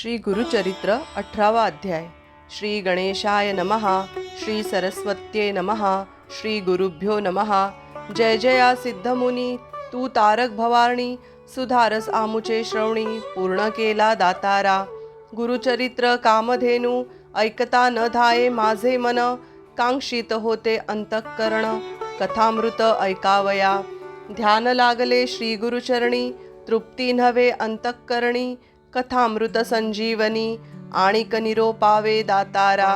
श्री गुरुचरित्र अठरावा अध्याय. श्री गणेशाय नमः श्री सरस्वत्ये नमः श्री गुरुभ्यो नमः. जय जया सिद्धमुनी तू तारक भवारणी सुधारस आमुचे श्रवणी पूर्ण केला दातारा. गुरुचरित्र कामधेनू ऐकता न धाये माझे मन कांक्षित होते अंतःकरण कथामृत ऐकावया. ध्यान लागले श्री गुरुचरणी तृप्ती नव्हे अंतःकरणी कथामृत संजीवनी आणिक निरोपावे दातारा।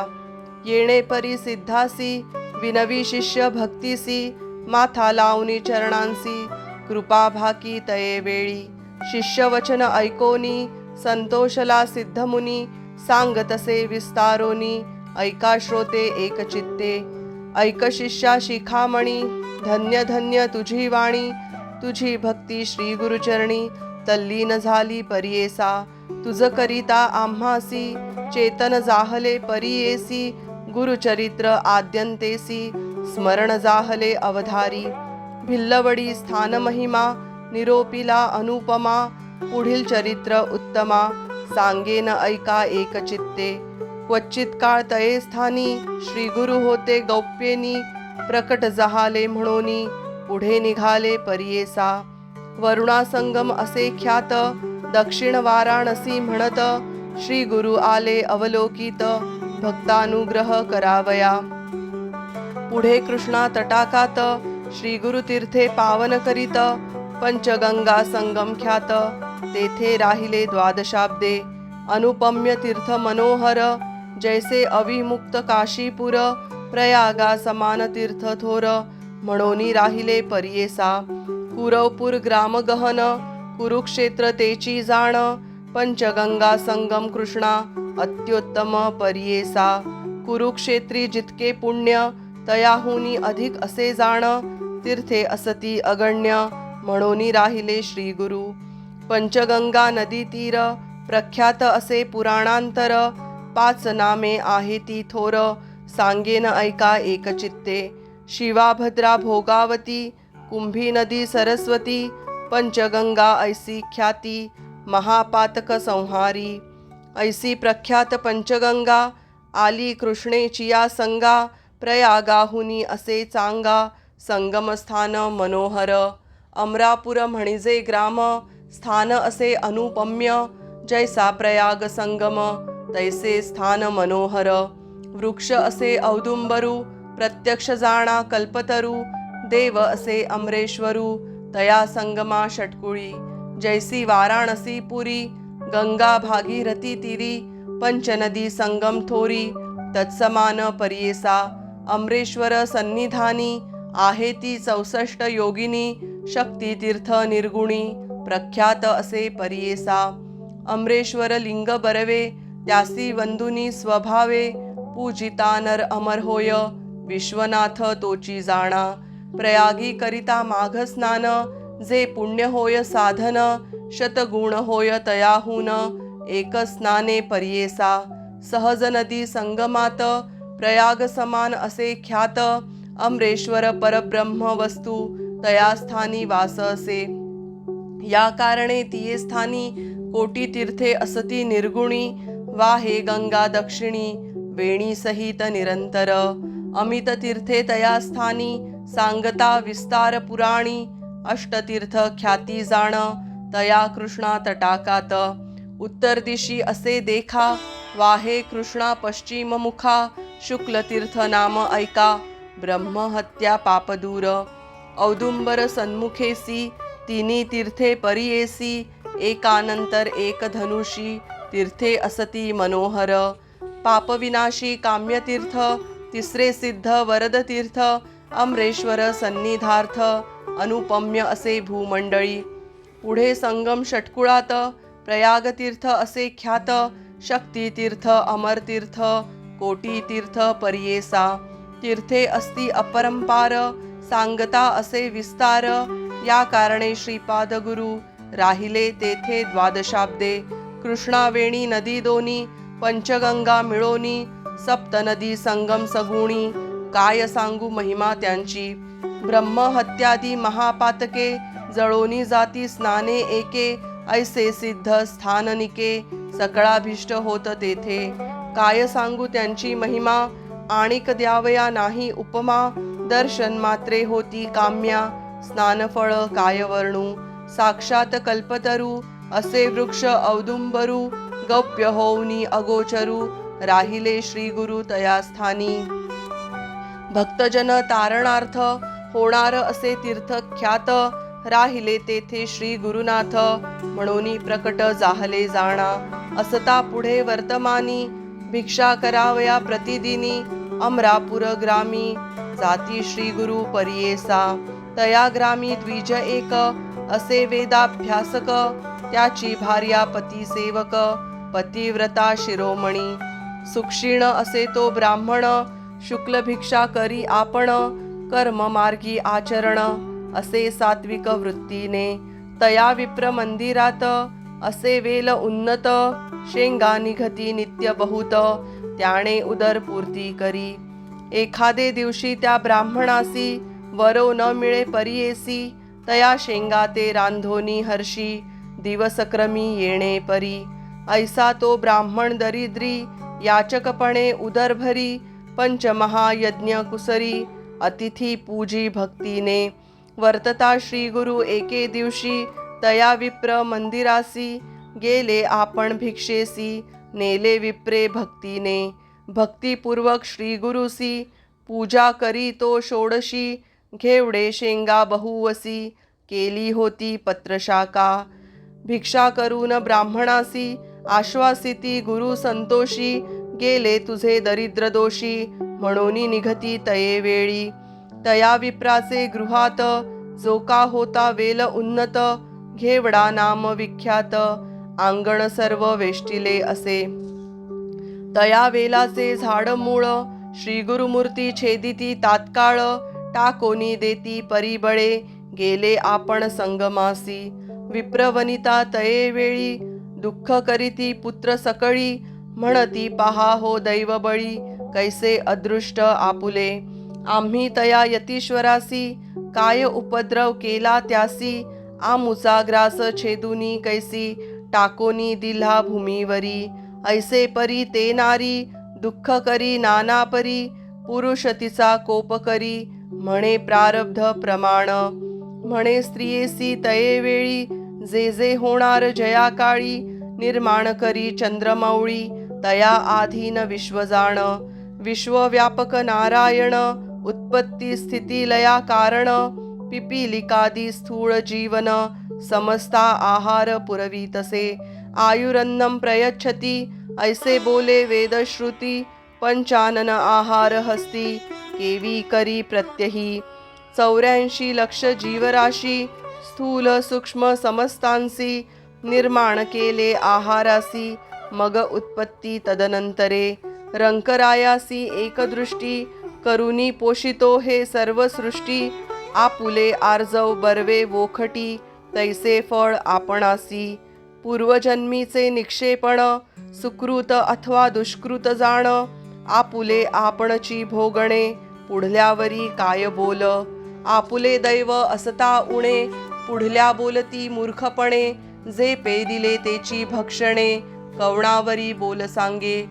येणे परी सिद्धासी विनवी शिष्य भक्तीसी माथा लावणी चरणांसी कृपा भाकी तये वेळी। शिष्य वचन ऐकोनी संतोषला सिद्धमुनी सांगतसे विस्तारोनी ऐका श्रोते एकचित्ते ऐक शिष्या शिखामणी धन्य धन्य तुझी वाणी तुझी भक्ती श्री गुरुचरणी तल्लीन झाली परियेसा. तुझ करिता आम्हासी चेतन जाहले परियेसी गुरुचरित्र आद्यंतेसी स्मरण जाहले अवधारी. भिल्लवडी स्थान महिमा निरोपिला अनुपमा पुढील चरित्र उत्तमा सांगेन ऐका एकचित्ते. क्वचित काळ तये स्थानी श्री गुरु होते गौप्येनी प्रकट जहाले म्हणोनी पुढे निघाले परियेसा. वरुणासंगम असे ख्यात दक्षिण वाराणसी म्हणत श्री गुरु आले अवलोकित भक्तानुग्रह करावया. पुढे कृष्णा तटाकात श्री गुरु तीर्थे पावन करीत पंचगंगा संगम ख्यात तेथे राहिले द्वादशाब्दे. अनुपम्य तीर्थ मनोहर जैसे अविमुक्त काशीपुर प्रयागा समान तीर्थ थोर म्हणोनी राहिले परियेसा. कुरवपूर ग्राम गहन कुरुक्षेत्र तेची जाण पंचगंगा संगम कृष्णा अत्युत्तम परियेसा। कुरुक्षेत्री जितके पुण्य तयाहुनी अधिक असे जाण तीर्थे असती अगण्य म्हणोनी राहिले श्री गुरु। पंचगंगा नदी तीर प्रख्यात असे पुराणांतर पाच नामे आहे ती थोर सांगेन ऐका एकचित्ते शिवाभद्रा भोगावती कुंभी नदी सरस्वती पंचगंगा ऐसी ख्याती महापातक संहारी। ऐसी प्रख्यात पंचगंगा आली कृष्णेची या संगा प्रयागाहुनी असे चांगा संगमस्थान मनोहर। अमरापुर म्हणजे ग्राम स्थान असे अनुपम्य जैसा प्रयाग संगम तैसे स्थान मनोहर। वृक्ष असे औदुंबरू प्रत्यक्ष जाणा कल्पतरू देव असे अमरेश्वरू तया संगमा षटकुळी जैसी वाराणसी पुरी गंगा भागीरथी तिरी पंचनदी संगम थोरी तत्समान परियेसा अमरेश्वर सन्निधानी आहे ती चौसष्ट योगिनी शक्ती तीर्थ निर्गुणी प्रख्यात असे परियेसा अमरेश्वर लिंग बरवे त्यासी वंदुनी स्वभावे पूजिता नर अमर होय विश्वनाथ तोची जाणा प्रयागी करिता माघ स्नान जे पुण्य होय साधन शतगुण होय तयाहून एक स्नाने परियेसा। सहज नदी संगमात प्रयाग समान असे ख्यात अमरेश्वर परब्रह्म वस्तू तया स्थानी वास असे। या कारणे तिये स्थानी कोटी तीर्थे असती निर्गुणी वाहे गंगा दक्षिणी वेणी सहित निरंतर। अमित तीर्थे तया स्थानी सांगता विस्तार पुराणी अष्टतीर्थ ख्याती जाण तया कृष्णा तटाकात. उत्तर दिशी असे देखा वाहे कृष्णा पश्चिम मुखा शुक्लतीर्थ नाम ऐका ब्रह्महत्या पापदूर औदुंबर सन्मुखेसी तिन्ही तीर्थे परियेसी एकानंतर एक धनुषी तीर्थे असती मनोहर. पापविनाशी काम्यतीर्थ तिसरे सिद्ध वरदतीर्थ अमरेश्वर सन्निधार्थ अनुपम्य असे भूमंडळी. पुढे संगम षटकुळात प्रयागतीर्थ असे ख्यात शक्तितीर्थ अमरतीर्थ कोटीतीर्थ परियेसा. तीर्थे अस्ति अपरंपार सांगता असे विस्तार या कारणे श्रीपाद गुरु राहिले तेथे द्वादशाब्दे. कृष्णावेणी नदी दोनी पंचगंगा मिळोनी सप्त नदी संगम सगुणी. काय सांगू महिमा त्यांची? ब्रह्महत्यादी महापातके जळोनी जाती स्नाने एके ऐसे सिद्ध स्थाननिके सकळाभीष्ट होत तेथे. काय सांगू त्यांची महिमा? आणिक द्यावया नाही उपमा दर्शन मात्रे होती काम्या स्नानफळ काय वर्णू साक्षात कल्पतरू असे वृक्ष औदुंबरू गौप्य होऊनी अगोचरू राहिले श्री गुरु तया स्थानी भक्तजन तारणार्थ होणार असे तीर्थ ख्यात राहिले तेथे श्री गुरुनाथ. म्हणून प्रकट जाहले जाणा. असता पुढे वर्तमानी भिक्षा करावया प्रतिदिनी अमरापुर ग्रामी. जाती श्री गुरु परियेसा. तया ग्रामी द्विज एक असे वेदाभ्यासक. त्याची भार्या पती सेवक पतिव्रता शिरोमणी. सुक्षीण असे तो ब्राह्मण शुक्ल भिक्षा करी आपण कर्म मार्गी आचरण असे सात्विक वृत्तीने. तया विप्र मंदिरात असे वेल उन्नत शेंगा निघती नित्य बहुत त्याने उदरपूर्ती करी. एखादे दिवशी त्या ब्राह्मणासी वरो न मिळे परियेसी तया शेंगा ते रांधोनी हर्षी दिवसक्रमी येणे परी. ऐसा तो ब्राह्मण दरिद्री याचकपणे उदरभरी पंचमहायज्ञ कुसरी अतिथी पूजी भक्तीने वर्तता श्री गुरु एके दिवशी तया विप्र मंदिरासी गेले आपण भिक्षेसी नेले विप्रे भक्तीने. भक्तिपूर्वक श्री गुरुसी पूजा करी तो षोडशी घेवडे शेंगा बहुवसी केली होती पत्रशाका भिक्षा करून ब्राह्मणासी आश्वासिती गुरु संतोषी गेले तुझे दरिद्र दोषी म्हणून निघती तये वेळी. तया विप्राचे गृहात जो का होता वेल उन्नत घेवडा नाम विख्यात. अंगण सर्व वेष्टिले असे. तया वेलाचे झाड मूळ श्री गुरुमूर्ती छेदिती तात्काळ टाकोनी देती परिबळे गेले आपण संगमासी. विप्रवनिता तये वेळी दुःख करीती पुत्र सकळी म्हणती पहा हो दैवबळी कैसे अदृष्ट आपुले. आम्ही तया यतीश्वरासी काय उपद्रव केला त्यासी. आमुचा ग्रास छेदुनी कैसी टाकोनी दिल्हा भूमीवरी. ऐसे परी ते नारी दुःख करी नाना परी. पुरुष तिचा कोप करी म्हणे प्रारब्ध प्रमाण. म्हणे स्त्रियेसी तये वेळी जे जे होणार जया काळी निर्माण करी चंद्रमौळी. तया आधीन विश्वजाण विश्वव्यापक नारायण उत्पत्ती स्थिती लया कारण पिपीलिकादी स्थूळ जीवन समस्ता आहार पुरवीतसे आयुरन्नम प्रयच्छती ऐसे बोले वेदश्रुती पंचानन आहार हस्ती केवी करी प्रत्यही। चौऱ्याऐंशी लक्ष जीवराशी स्थूल सूक्ष्म समस्तांसी निर्माण केले आहारासी मग उत्पत्ती तदनंतरे रंकरायासी एकदृष्टी करुनी पोषितो हे सर्व सृष्टी आपुले आर्जव बर्वे वोखटी तैसे फळ आपणासी पूर्वजन्मीचे निक्षेपण सुकृत अथवा दुष्कृत जाण आपुले आपणची भोगणे पुढल्यावरी काय बोल? आपुले दैव असता उणे पुढल्या बोलती मूर्खपणे जे पेदिले तेची भक्षणे कवणावरी बोल सांगे.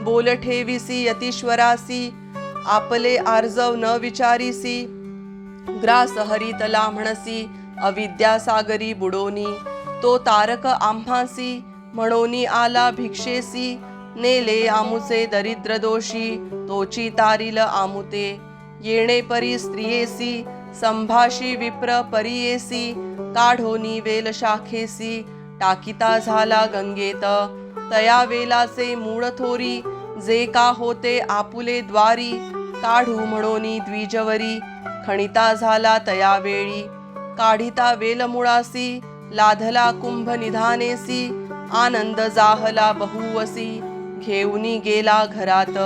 बोल ठेविसी यतीश्वरासी आपले आर्जव न विचारिसी. ग्रास हरितला म्हणसी अविद्यासागरी बुडोनी. तो तारक आम्हासी म्हणोनी आला भिक्षेसी. नेले आमुचे दरिद्र दोषी तोची तारिल आमुते. येणे परी स्त्रियेसी संभाषी विप्र परियेसी. काढोनी वेल शाखेसी टाकिता झाला गंगेत. तया वेलाचे मूळ थोरी जे का होते आपुले द्वारी काढू म्हणोनी द्विजवरी खणिता झाला तया वेळी काढिता वेलमुळासी लाधला कुंभ निधानेसी आनंद जाहला बहुवसी घेऊनी गेला घरात.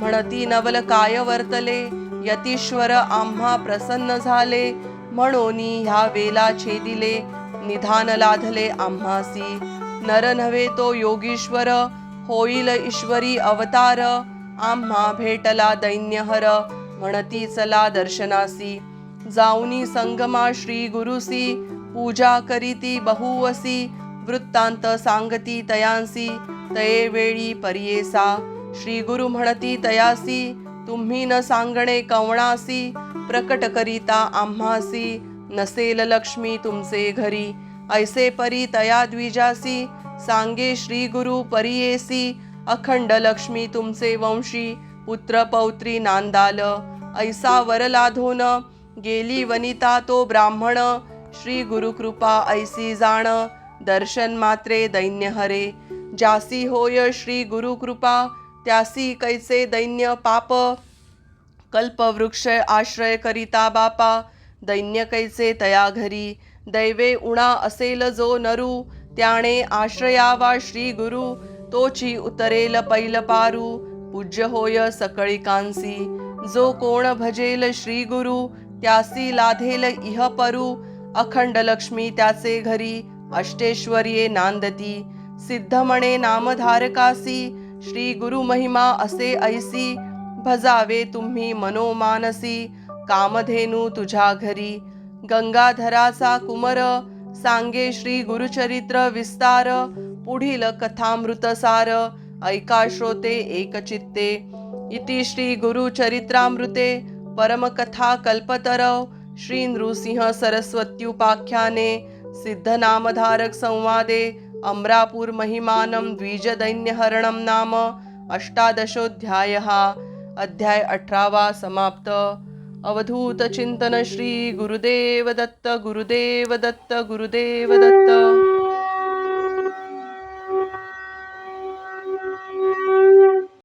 म्हणती नवल काय वर्तले यतीश्वर आम्हा प्रसन्न झाले म्हणोनी ह्या वेला छेदिले निधान लाधले आम्हासी. नर नव्हे तो योगीश्वर होईल ईश्वरी अवतार आम्हा भेटला दैन्यहर म्हणती चला दर्शनासी. जाऊनी संगमा श्री गुरुसी पूजा करीती बहुवसी वृत्तांत सांगती तयांसी तये वेळी परियेसा. श्री गुरु म्हणती तयासी तुम्ही न सांगणे कवणासी प्रकट करिता आम्हासी नसेल लक्ष्मी तुमचे घरी. ऐसे परी तया द्विजासी सांगे श्री गुरु परियेसी अखंड लक्ष्मी तुमचे वंशी पुत्र पौत्री नांदाल ऐसा वरलाधोन गेली वनिता तो ब्राह्मण श्री गुरुकृपा ऐसी जाण दर्शन मात्रे दैन्य हरे. जासी होय श्री गुरुकृपा त्यासी कैसे दैन्य पाप कल्पवृक्ष आश्रय करिता बापा दैन्य कैसे तया घरी. दैवे उणा असेल जो नरू त्याने आश्रयावा श्री गुरु तोची उतरेल पैल पारू पूज्य होय सकळी कांसी. जो कोण भजेल श्री गुरु त्यासी लाधेल इह परू अखंड लक्ष्मी त्याचे घरी अष्टेश्वर्ये नांदती. सिद्ध म्हणे नामधारकासी श्री गुरु महिमा असे ऐसी भजावे तुम्ही मनोमानसी कामधेनू तुझ्या घरी. गंगाधराचा कुमर सांगे श्री गुरुचरित्र विस्तार पुढील कथामृतसार ऐका श्रोते एकचित्ते. इति श्री गुरुचरित्रामृते परमकथा कल्पतरव श्री नृसिंह सरस्वत्युपाख्याने सिद्धनामधारक संवादे अमरापूर महिमानं द्विजदैन्यहरणं नाम अष्टादशोऽध्यायः अध्याय अठरावा समाप्त. अवधूत चिंतन श्री गुरुदेव दत्त गुरुदेव दत्त गुरुदेव दत्त।